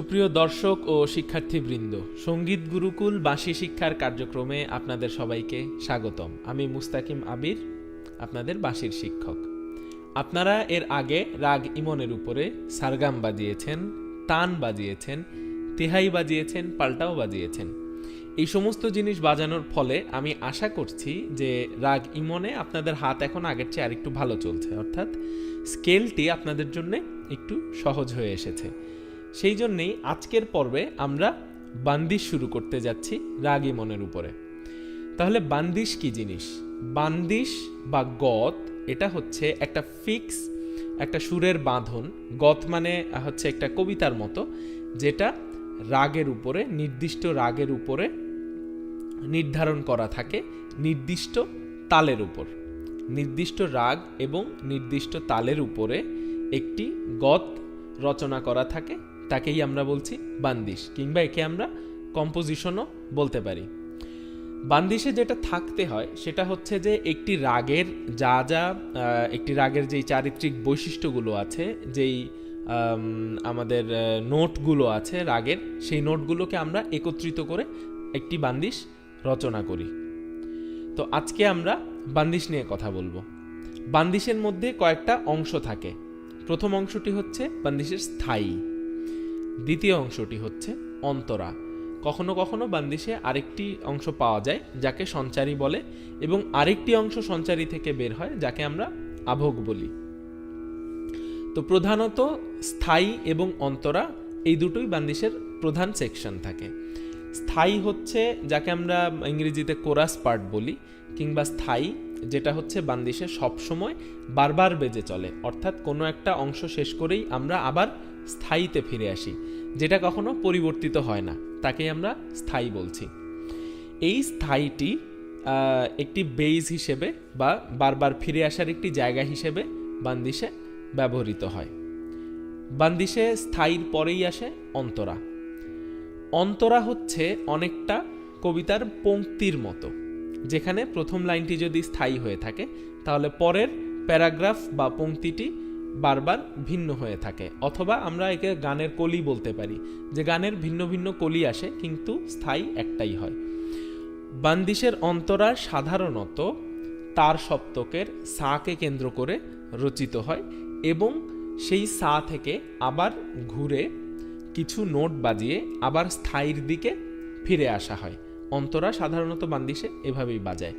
সুপ্রিয় দর্শক ও শিক্ষার্থীবৃন্দ, সংগীত গুরুকুল বাঁশি শিক্ষার কার্যক্রমে আপনাদের সবাইকে স্বাগতম। আমি মুস্তাকিম আবির, আপনাদের বাঁশির শিক্ষক। আপনারা এর আগে রাগ ইমনের উপরে সারগাম বাজিয়েছেন, তান বাজিয়েছেন, তেহাই বাজিয়েছেন, পাল্টাও বাজিয়েছেন। এই সমস্ত জিনিস বাজানোর ফলে আমি আশা করছি যে রাগ ইমনে আপনাদের হাত এখন আগের চেয়ে আরেকটু ভালো চলছে, অর্থাৎ স্কেলটি আপনাদের জন্য একটু সহজ হয়ে এসেছে। সেই জন্যেই আজকের পর্বে আমরা বান্দিশ শুরু করতে যাচ্ছি রাগ মনের উপরে। তাহলে বান্দিশ কি জিনিস? বান্দিশ বা গত, এটা হচ্ছে একটা ফিক্স, একটা সুরের বাঁধন। গত মানে হচ্ছে একটা কবিতার মতো, যেটা রাগের উপরে, নির্দিষ্ট রাগের উপরে নির্ধারণ করা থাকে নির্দিষ্ট তালের উপর। নির্দিষ্ট রাগ এবং নির্দিষ্ট তালের উপরে একটি গত রচনা করা থাকে। তাকেই আমরা বলছি বান্দিশ কিংবা একে আমরা কম্পোজিশনও বলতে পারি। বান্দিশে যেটা থাকতে হয় সেটা হচ্ছে যে একটি রাগের যা যা একটি রাগের যেই চারিত্রিক বৈশিষ্ট্যগুলো আছে, যেই আমাদের নোটগুলো আছে রাগের, সেই নোটগুলোকে আমরা একত্রিত করে একটি বান্দিশ রচনা করি। তো আজকে আমরা বান্দিশ নিয়ে কথা বলব। বান্দিশের মধ্যে কয়েকটা অংশ থাকে। প্রথম অংশটি হচ্ছে বান্দিশের স্থায়ী। দ্বিতীয় অংশটি হচ্ছে অন্তরা। কখনো কখনো বান্দিশে আরেকটি অংশ পাওয়া যায়, যাকে সঞ্চারী বলে এবং আরেকটি অংশ সঞ্চারী থেকে বের হয়, যাকে আমরা আভোগ বলি। তো প্রধানত স্থায়ী এবং অন্তরা এই দুটোই বান্দিশের প্রধান সেকশন থাকে। স্থায়ী হচ্ছে যাকে আমরা ইংরেজিতে কোরাস পার্ট বলি, কিংবা স্থায়ী, যেটা হচ্ছে বান্দিশে সবসময় বারবার বেজে চলে, অর্থাৎ কোনো একটা অংশ শেষ করেই আমরা আবার স্থায়ীতে ফিরে আসি, যেটা কখনো পরিবর্তিত হয় না, তাকেই আমরা স্থায়ী বলছি। এই স্থায়ীটি একটি বেইজ হিসেবে বা বারবার ফিরে আসার একটি জায়গা হিসেবে বান্দিশে ব্যবহৃত হয়। বান্দিশে স্থায়ীর পরেই আসে অন্তরা। অন্তরা হচ্ছে অনেকটা কবিতার পংক্তির মতো, যেখানে প্রথম লাইনটি যদি স্থায়ী হয়ে থাকে, তাহলে পরের প্যারাগ্রাফ বা পংক্তিটি বারবার ভিন্ন হয়ে থাকে। অথবা আমরা একে গানের কলি বলতে পারি। যে গানের ভিন্ন ভিন্ন কলি আসে, কিন্তু স্থায়ী একটাই হয়। বান্দিশের অন্তরা সাধারণত তার সপ্তকের সাকে কেন্দ্র করে রচিত হয় এবং সেই সা থেকে আবার ঘুরে কিছু নোট বাজিয়ে আবার স্থায়ীর দিকে ফিরে আসা হয়। অন্তরা সাধারণত বান্দিশে এভাবেই বাজায়।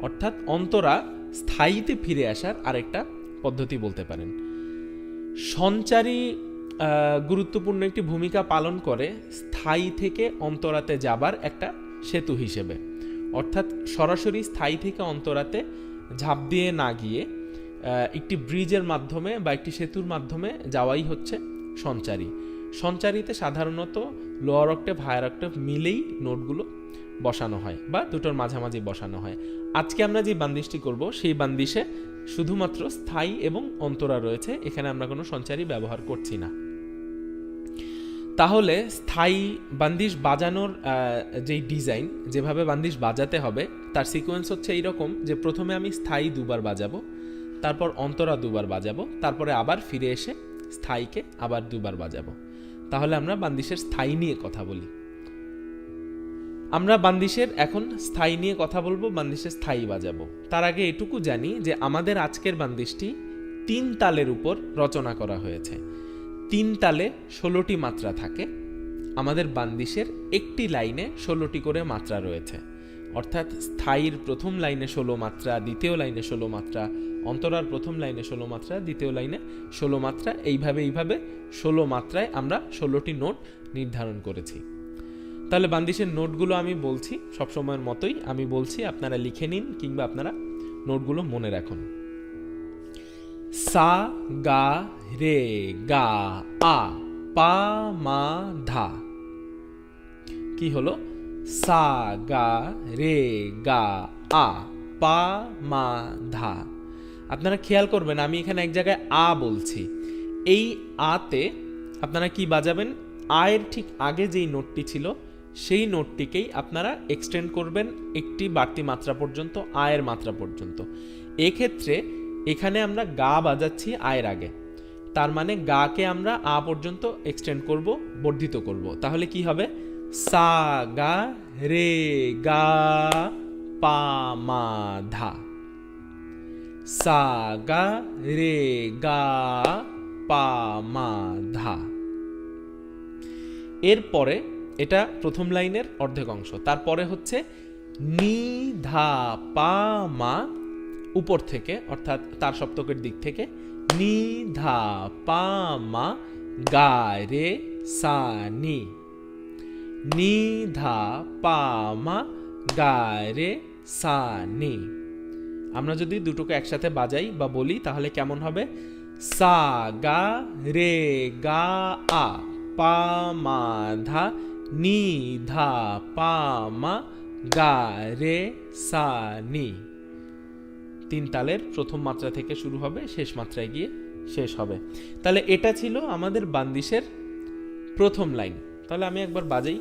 অর্থাৎ অন্তরা স্থায়ীতে ফিরে আসার আরেকটা পদ্ধতি বলতে পারেন। সঞ্চারী গুরুত্বপূর্ণ একটি ভূমিকা পালন করে স্থায়ী থেকে অন্তরাতে যাবার একটা সেতু হিসেবে। অর্থাৎ সরাসরি স্থায়ী থেকে অন্তরাতে ঝাঁপ দিয়ে না গিয়ে একটি ব্রিজের মাধ্যমে বা একটি সেতুর মাধ্যমে যাওয়াই হচ্ছে সঞ্চারী। সঞ্চারীতে সাধারণত লোয়ার অক্টেভ হায়ার অক্টেভ মিলেই নোটগুলো বসানো হয় বা দুটোর মাঝামাঝি বসানো হয়। আজকে আমরা যে বান্দিশটি করব, সেই বান্দিশে শুধুমাত্র স্থায়ী এবং অন্তরা রয়েছে, এখানে আমরা কোনো সঞ্চারী ব্যবহার করছি না। তাহলে স্থায়ী বান্দিশ বাজানোর যেই ডিজাইন, যেভাবে বান্দিশ বাজাতে হবে, তার সিকোয়েন্স হচ্ছে এইরকম যে প্রথমে আমি স্থায়ী দুবার বাজাবো, তারপর অন্তরা দুবার বাজাবো, তারপরে আবার ফিরে এসে স্থায়ীকে আবার দুবার বাজাবো। তাহলে আমরা বান্দিশের স্থায়ী নিয়ে কথা বলি। আমরা বান্দিশের এখন স্থায়ী নিয়ে কথা বলব, বান্দিশের স্থায়ী বাজাবো। তার আগে এটুকু জানি যে আমাদের আজকের বান্দিশটি তিন তালের উপর রচনা করা হয়েছে। তিন তালে ষোলোটি মাত্রা থাকে। আমাদের বান্দিশের একটি লাইনে ষোলোটি করে মাত্রা রয়েছে। অর্থাৎ স্থায়ীর প্রথম লাইনে ষোলো মাত্রা, দ্বিতীয় লাইনে ষোলো মাত্রা, অন্তরার প্রথম লাইনে ষোলো মাত্রা, দ্বিতীয় লাইনে ষোলো মাত্রা, এইভাবে এইভাবে ষোলো মাত্রায় আমরা ষোলোটি নোট নির্ধারণ করেছি। তাহলে বান্দিশের নোটগুলো আমি বলছি সবসময়ের মতোই আমি বলছি, আপনারা লিখে নিন কিংবা আপনারা নোটগুলো মনে রাখুন। সা, গা, রে, গা, আ, পা, মা, ধা। কি হলো? সা, গা, রে, গা, আ, পা, মা, ধা। আপনারা খেয়াল করবেন, আমি এখানে এক জায়গায় আ বলছি। এই আতে আপনারা কি বাজাবেন? আয়ের ঠিক আগে যেই নোটটি ছিল সেই নোটটিকেই আপনারা এক্সটেন্ড করবেন একটি বাড়তি মাত্রা পর্যন্ত, আয়ের মাত্রা পর্যন্ত। এক্ষেত্রে এখানে আমরা গা বাজাচ্ছি আয়ের আগে। তার মানে গাকে আমরা আ পর্যন্ত এক্সটেন্ড করব, বর্ধিত করব। তাহলে কি হবে? সা, গা, রে, গা, পা, মা, ধা। সা, গা, রে, গা, পা, মা, ধা। এরপরে এটা প্রথম লাইনের অর্ধেক অংশ। তারপরে হচ্ছে নি, ধা, পা, মা উপর থেকে, অর্থাৎ তার সপ্তকের দিক থেকে, নি, ধা, পা, মা, গা, রে, সা, নি। নি, ধা, পা, মা, গা, রে, সা, নি। আমরা যদি দুটোকে একসাথে বাজাই বা বলি, তাহলে কেমন হবে? সা, গা, রে, গা, আ, পা, মা, ধা নি ধা পা মা গা রে সা নি তিন তালের প্রথম মাত্রা থেকে শুরু হবে, শেষ মাত্রায় গিয়ে শেষ হবে। তাহলে এটা ছিল আমাদের বান্দিশের প্রথম লাইন। তাহলে আমি একবার বাজাই।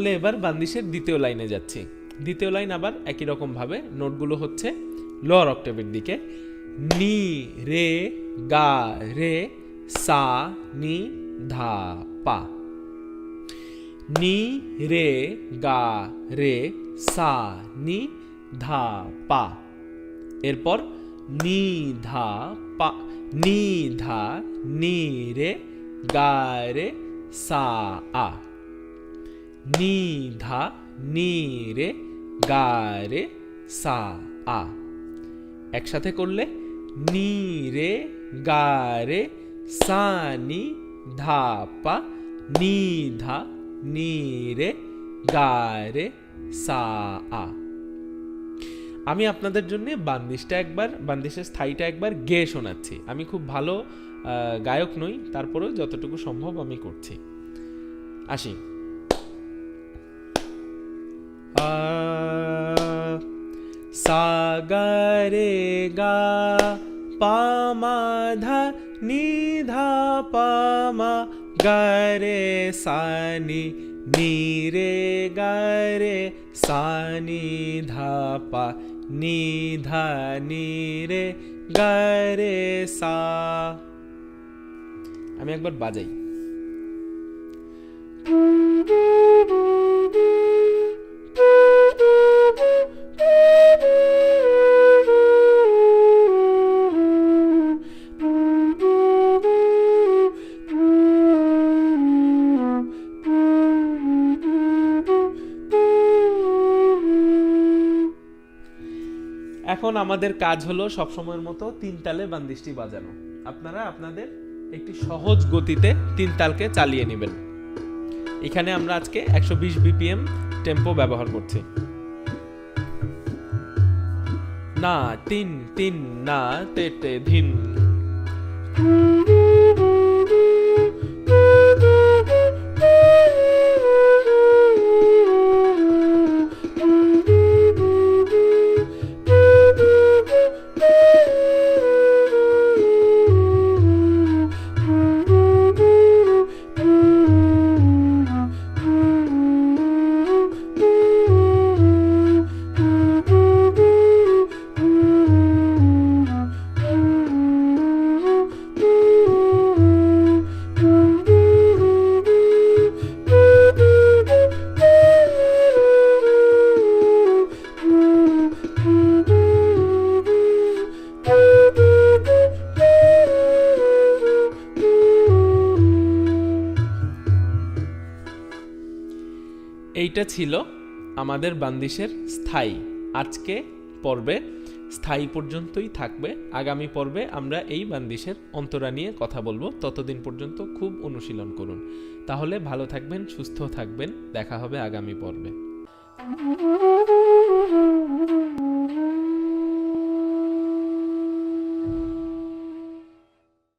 তাহলে এবার দ্বিতীয় লাইনে যাচ্ছি। দ্বিতীয় লাইন আবার একই রকম ভাবে নোটগুলো হচ্ছে লোয়ার অক্টেভের দিকে। নি, রে, গা, রে, সা, নি, ধা, পা। নি, রে, গা, রে, সা, নি, ধা, পা। এরপর নি, ধা, পা, নি, ধা, নি, রে, গা, রে, সা, আ। নি ধা নি রে গা রে সা আ একসাথে করলে নি রে গা রে সা নি ধা পা নি ধা নি রে গা রে সা আ আমি আপনাদের জন্য বান্দিশটা একবার, বান্দিশের স্থায়ীটা একবার গেয়ে শোনাচ্ছি। আমি খুব ভালো গায়ক নই, তারপরেও যতটুকু সম্ভব আমি করছি। আসি। আ সা গা রে গা পা মা ধা নি ধা পা মা গা রে সা নি নি রে গা রে সা আমি একবার বাজাই। এখন আমাদের কাজ হলো সবসময়ের মতো তিন তালে বান্দিশটি বাজানো। আপনারা আপনাদের একটি সহজ গতিতে তিন তালকে চালিয়ে নেবেন। এখানে আমরা আজকে একশো বিশ বিপিএম টেম্পো ব্যবহার করছি। না, তিন তিন, না, তে তে, ধিন। এইটা ছিল আমাদের বান্দিশের স্থায়ী। আজকে পর্বে স্থায়ী পর্যন্তই থাকবে। আগামী পর্বে আমরা এই বান্দিশের অন্তরা নিয়ে কথা বলব। ততদিন পর্যন্ত খুব অনুশীলন করুন। তাহলে ভালো থাকবেন, সুস্থ থাকবেন। দেখা হবে আগামী পর্বে।